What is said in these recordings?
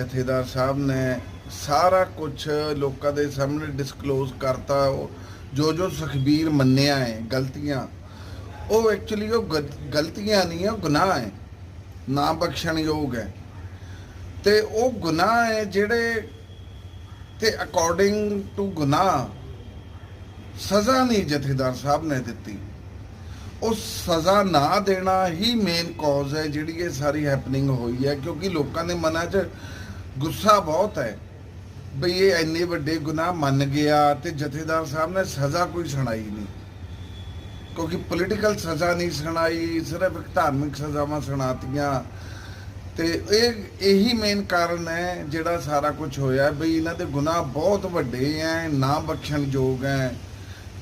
ਜਥੇਦਾਰ ਸਾਹਿਬ ਨੇ ਸਾਰਾ ਕੁਝ ਲੋਕਾਂ ਦੇ ਸਾਹਮਣੇ ਡਿਸਕਲੋਜ਼ ਕਰਤਾ। ਉਹ ਜੋ ਜੋ ਸੁਖਬੀਰ ਮੰਨਿਆ ਹੈ, ਗਲਤੀਆਂ, ਉਹ ਐਕਚੁਅਲੀ ਉਹ ਗਲਤੀਆਂ ਨਹੀਂ ਉਹ ਗੁਨਾਹ ਹੈ। ਨਾ ਬਖਸ਼ਣਯੋਗ ਹੈ। ਤੇ ਉਹ ਗੁਨਾਹ ਹੈ ਜਿਹੜੇ ਤੇ ਅਕੋਰਡਿੰਗ ਟੂ ਗੁਨਾਹ ਸਜ਼ਾ ਨਹੀਂ ਜਥੇਦਾਰ ਸਾਹਿਬ ਨੇ ਦਿੱਤੀ। ਉਹ ਸਜ਼ਾ ਨਾ ਦੇਣਾ ਹੀ ਮੇਨ ਕਾਜ਼ ਹੈ ਜਿਹੜੀ ਇਹ ਸਾਰੀ ਹੈਪਨਿੰਗ ਹੋਈ ਹੈ, ਕਿਉਂਕਿ ਲੋਕਾਂ ਦੇ ਮਨਾਂ 'ਚ ਗੁੱਸਾ ਬਹੁਤ ਹੈ। ਬਈ ਇਹ ਇੰਨੇ ਵੱਡੇ ਗੁਨਾਹ ਮੰਨ ਗਿਆ ਤੇ ਜਥੇਦਾਰ ਸਾਹਿਬ ਨੇ ਸਜ਼ਾ ਕੋਈ ਸੁਣਾਈ ਨਹੀਂ। ਕਿਉਂਕਿ ਪੋਲੀਟੀਕਲ ਸਜ਼ਾ ਨਹੀਂ ਸੁਣਾਈ, ਸਿਰਫ ਧਾਰਮਿਕ ਸਜ਼ਾਵਾਂ ਸੁਣਾਤੀਆਂ। ਤੇ ਇਹ, ਇਹੀ ਮੇਨ ਕਾਰਨ ਹੈ ਜਿਹੜਾ ਸਾਰਾ ਕੁਝ ਹੋਇਆ। ਬਈ ਇਹਨਾਂ ਦੇ ਗੁਨਾਹ ਬਹੁਤ ਵੱਡੇ ਹੈ ਨਾ ਬਖਸ਼ਣਯੋਗ ਹੈ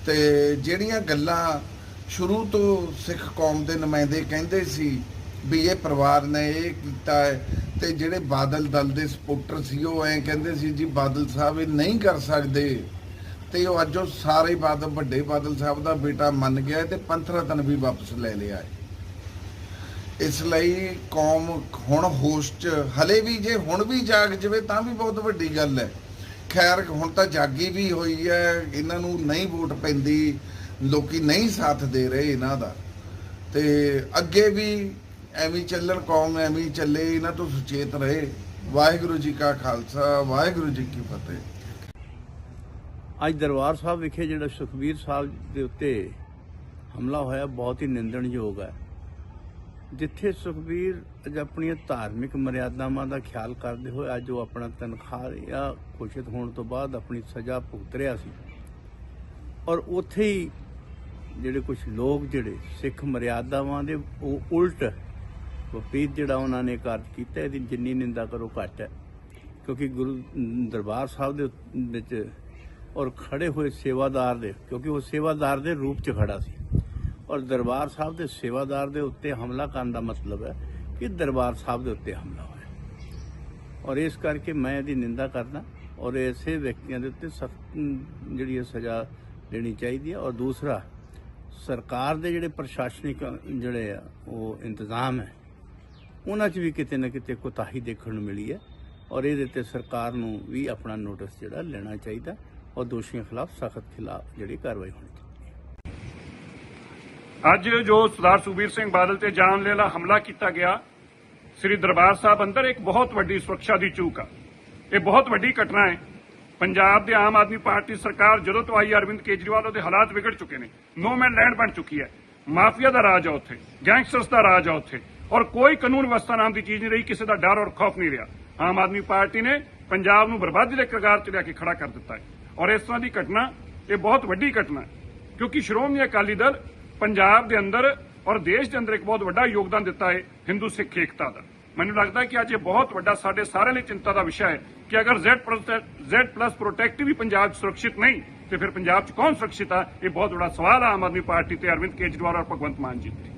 ਤੇ ਜਿਹੜੀਆਂ ਗੱਲਾਂ ਸ਼ੁਰੂ ਤੋਂ ਸਿੱਖ ਕੌਮ ਦੇ ਨੁਮਾਇੰਦੇ ਕਹਿੰਦੇ ਸੀ ਵੀ ਇਹ ਪਰਿਵਾਰ ਨੇ ਇਹ ਕੀਤਾ ਹੈ ਤੇ ਜਿਹੜੇ ਬਾਦਲ ਦਲ ਦੇ ਸਪੋਰਟਰ ਸੀ, ਉਹ ਐਂ ਕਹਿੰਦੇ ਸੀ ਜੀ, ਬਾਦਲ ਸਾਹਿਬ ਇਹ ਨਹੀਂ ਕਰ ਸਕਦੇ। ਤੇ ਉਹ ਅੱਜ ਉਹ ਸਾਰੇ ਬਾਦਲ, ਵੱਡੇ ਬਾਦਲ ਸਾਹਿਬ ਦਾ ਬੇਟਾ ਮੰਨ ਗਿਆ ਹੈ ਤੇ ਪੰਥ ਰਤਨ ਵੀ ਵਾਪਸ ਲੈ ਲਿਆ ਹੈ। ਇਸ ਲਈ ਕੌਮ ਹੁਣ ਹੋਸ਼ ਚ, ਹਲੇ ਵੀ ਜੇ ਹੁਣ ਵੀ ਜਾਗ ਜਵੇ ਤਾਂ ਵੀ ਬਹੁਤ ਵੱਡੀ ਗੱਲ ਹੈ। ਖੈਰ, ਹੁਣ ਤਾਂ ਜਾਗੀ ਵੀ ਹੋਈ ਹੈ, ਇਹਨਾਂ ਨੂੰ ਨਹੀਂ ਵੋਟ ਪੈਂਦੀ, ਲੋਕੀ ਨਹੀਂ ਸਾਥ ਦੇ ਰਹੇ ਇਹਨਾਂ ਦਾ। ਤੇ ਅੱਗੇ ਵੀ ਐਵੇਂ ਚੱਲਣ ਕੌਮ ਐਵੇਂ ਚੱਲੇ, ਇਹਨਾਂ ਤੋਂ ਸੁਚੇਤ ਰਹੇ। ਵਾਹਿਗੁਰੂ ਜੀ ਕਾ ਖਾਲਸਾ, ਵਾਹਿਗੁਰੂ ਜੀ ਕੀ ਫਤਿਹ। ਅੱਜ ਦਰਬਾਰ ਸਾਹਿਬ ਵਿਖੇ ਜਿਹੜਾ ਸੁਖਬੀਰ ਸਾਹਿਬ ਦੇ ਉੱਤੇ ਹਮਲਾ ਹੋਇਆ, ਬਹੁਤ ਹੀ ਨਿੰਦਣਯੋਗ ਹੈ। ਜਿੱਥੇ ਸੁਖਬੀਰ ਅੱਜ ਆਪਣੀਆਂ ਧਾਰਮਿਕ ਮਰਿਆਦਾਵਾਂ ਦਾ ਖਿਆਲ ਕਰਦੇ ਹੋਏ, ਅੱਜ ਉਹ ਆਪਣਾ ਤਨਖਾਹ ਜਾਂ ਘੋਸ਼ਿਤ ਹੋਣ ਤੋਂ ਬਾਅਦ ਆਪਣੀ ਸਜ਼ਾ ਭੁਗਤ ਰਿਹਾ ਸੀ। ਔਰ ਉੱਥੇ ਹੀ ਜਿਹੜੇ ਕੁਝ ਲੋਕ ਜਿਹੜੇ ਸਿੱਖ ਮਰਿਆਦਾਵਾਂ ਦੇ, ਉਹ ਉਲਟ ਵਿਪਰੀਤ ਜਿਹੜਾ ਉਹਨਾਂ ਨੇ ਕਾਰਜ ਕੀਤਾ, ਇਹਦੀ ਜਿੰਨੀ ਨਿੰਦਾ ਕਰੋ ਘੱਟ ਹੈ। ਕਿਉਂਕਿ ਗੁਰੂ ਦਰਬਾਰ ਸਾਹਿਬ ਦੇ ਵਿੱਚ ਔਰ ਖੜੇ ਹੋਏ ਸੇਵਾਦਾਰ ਦੇ, ਕਿਉਂਕਿ ਉਹ ਸੇਵਾਦਾਰ ਦੇ ਰੂਪ 'ਚ ਖੜਾ ਸੀ। ਔਰ ਦਰਬਾਰ ਸਾਹਿਬ ਦੇ ਸੇਵਾਦਾਰ ਦੇ ਉੱਤੇ ਹਮਲਾ ਕਰਨ ਦਾ ਮਤਲਬ ਹੈ ਕਿ ਦਰਬਾਰ ਸਾਹਿਬ ਦੇ ਉੱਤੇ ਹਮਲਾ ਹੋਇਆ। ਔਰ ਇਸ ਕਰਕੇ ਮੈਂ ਇਹਦੀ ਨਿੰਦਾ ਕਰਦਾ ਔਰ ਐਸੇ ਵਿਅਕਤੀਆਂ ਦੇ ਉੱਤੇ ਸਖਤ ਜਿਹੜੀ ਹੈ ਸਜ਼ਾ ਦੇਣੀ ਚਾਹੀਦੀ ਹੈ। ਔਰ ਦੂਸਰਾ, ਸਰਕਾਰ ਦੇ ਜਿਹੜੇ ਪ੍ਰਸ਼ਾਸਨਿਕ ਜਿਹੜੇ ਆ, ਉਹ ਇੰਤਜ਼ਾਮ ਹੈ। ਉਹਨਾਂ 'ਚ ਵੀ ਕਿਤੇ ਨਾ ਕਿਤੇ ਕੋਤਾਹੀ ਦੇਖਣ ਨੂੰ ਮਿਲੀ ਹੈ ਔਰ ਇਹਦੇ ਤੇ ਸਰਕਾਰ ਨੂੰ ਵੀ ਆਪਣਾ ਨੋਟਿਸ ਜਿਹੜਾ ਲੈਣਾ ਚਾਹੀਦਾ ਔਰ ਦੋਸ਼ੀਆਂ ਖਿਲਾਫ ਸਖਤ ਖਿਲਾਫ ਜਿਹੜੀ ਕਾਰਵਾਈ ਹੋਣੀ ਚਾਹੀਦੀ ਅੱਜ ਜੋ ਸਰਦਾਰ ਸੁਖਬੀਰ ਸਿੰਘ ਬਾਦਲ ਤੇ ਜਾਨਲੇਵਾ ਹਮਲਾ ਕੀਤਾ ਗਿਆ, ਸ੍ਰੀ ਦਰਬਾਰ ਸਾਹਿਬ ਅੰਦਰ ਇੱਕ ਬਹੁਤ ਵੱਡੀ ਸੁਰੱਖਿਆ ਦੀ ਚੂਕ ਆ। ਇਹ ਬਹੁਤ ਵੱਡੀ ਘਟਨਾ ਹੈ। ਪੰਜਾਬ ਦੇ ਆਮ ਆਦਮੀ ਪਾਰਟੀ ਸਰਕਾਰ ਜਦੋਂ ਤੋਂ ਆਈ, ਅਰਵਿੰਦ ਕੇਜਰੀਵਾਲ ਉਹਦੇ ਹਾਲਾਤ ਵਿਗੜ ਚੁੱਕੇ ਨੇ। ਨੋ ਮੈਨ ਲੈਂਡ ਬਣ ਚੁੱਕੀ ਹੈ। ਮਾਫੀਆ ਦਾ ਰਾਜ ਆ ਉੱਥੇ, ਗੈਂਗਸਟਰਸ ਦਾ ਰਾਜ ਆ ਉੱਥੇ। ਔਰ ਕੋਈ ਕਾਨੂੰਨ ਵਿਵਸਥਾ ਨਾਮ ਦੀ ਚੀਜ਼ ਨਹੀਂ ਰਹੀ, ਕਿਸੇ ਦਾ ਡਰ ਔਰ ਖੌਫ ਨਹੀਂ ਰਿਹਾ। ਆਮ ਆਦਮੀ ਪਾਰਟੀ ਨੇ ਪੰਜਾਬ ਨੂੰ ਬਰਬਾਦੀ ਦੇ ਕਗਾਰ 'ਚ ਲਿਆ ਕੇ ਖੜਾ ਕਰ ਦਿੱਤਾ ਹੈ। ਔਰ ਇਸ ਤਰ੍ਹਾਂ ਦੀ ਘਟਨਾ, ਇਹ ਬਹੁਤ ਵੱਡੀ ਘਟਨਾ ਹੈ, ਕਿਉਂਕਿ ਸ਼੍ਰੋਮਣੀ ਅਕਾਲੀ ਦਲ ਪੰਜਾਬ ਦੇ ਅੰਦਰ ਔਰ ਦੇਸ਼ ਦੇ ਅੰਦਰ ਇੱਕ ਬਹੁਤ ਵੱਡਾ ਯੋਗਦਾਨ ਦਿੱਤਾ ਹੈ, ਹਿੰਦੂ ਸਿੱਖ ਏਕਤਾ ਦਾ। ਮੈਨੂੰ ਲੱਗਦਾ ਹੈ ਕਿ ਅੱਜ ਇਹ ਬਹੁਤ ਵੱਡਾ, ਸਾਡੇ ਸਾਰਿਆਂ ਲਈ ਚਿੰਤਾ ਦਾ ਵਿਸ਼ਾ ਹੈ ਕਿ ਅਗਰ Z Z+ ਪ੍ਰੋਟੈਕਟ ਵੀ ਪੰਜਾਬ 'ਚ ਸੁਰੱਖਿਅਤ ਨਹੀਂ, ਤੇ ਫਿਰ ਪੰਜਾਬ 'ਚ ਕੌਣ ਸੁਰੱਖਿਅਤ ਆ? ਇਹ ਬਹੁਤ ਵੱਡਾ ਸਵਾਲ ਹੈ ਆਮ ਆਦਮੀ ਪਾਰਟੀ ਤੇ ਅਰਵਿੰਦ ਕੇਜਰੀਵਾਲ ਔਰ ਭਗਵੰਤ ਮਾਨ ਜੀ ਤੇ।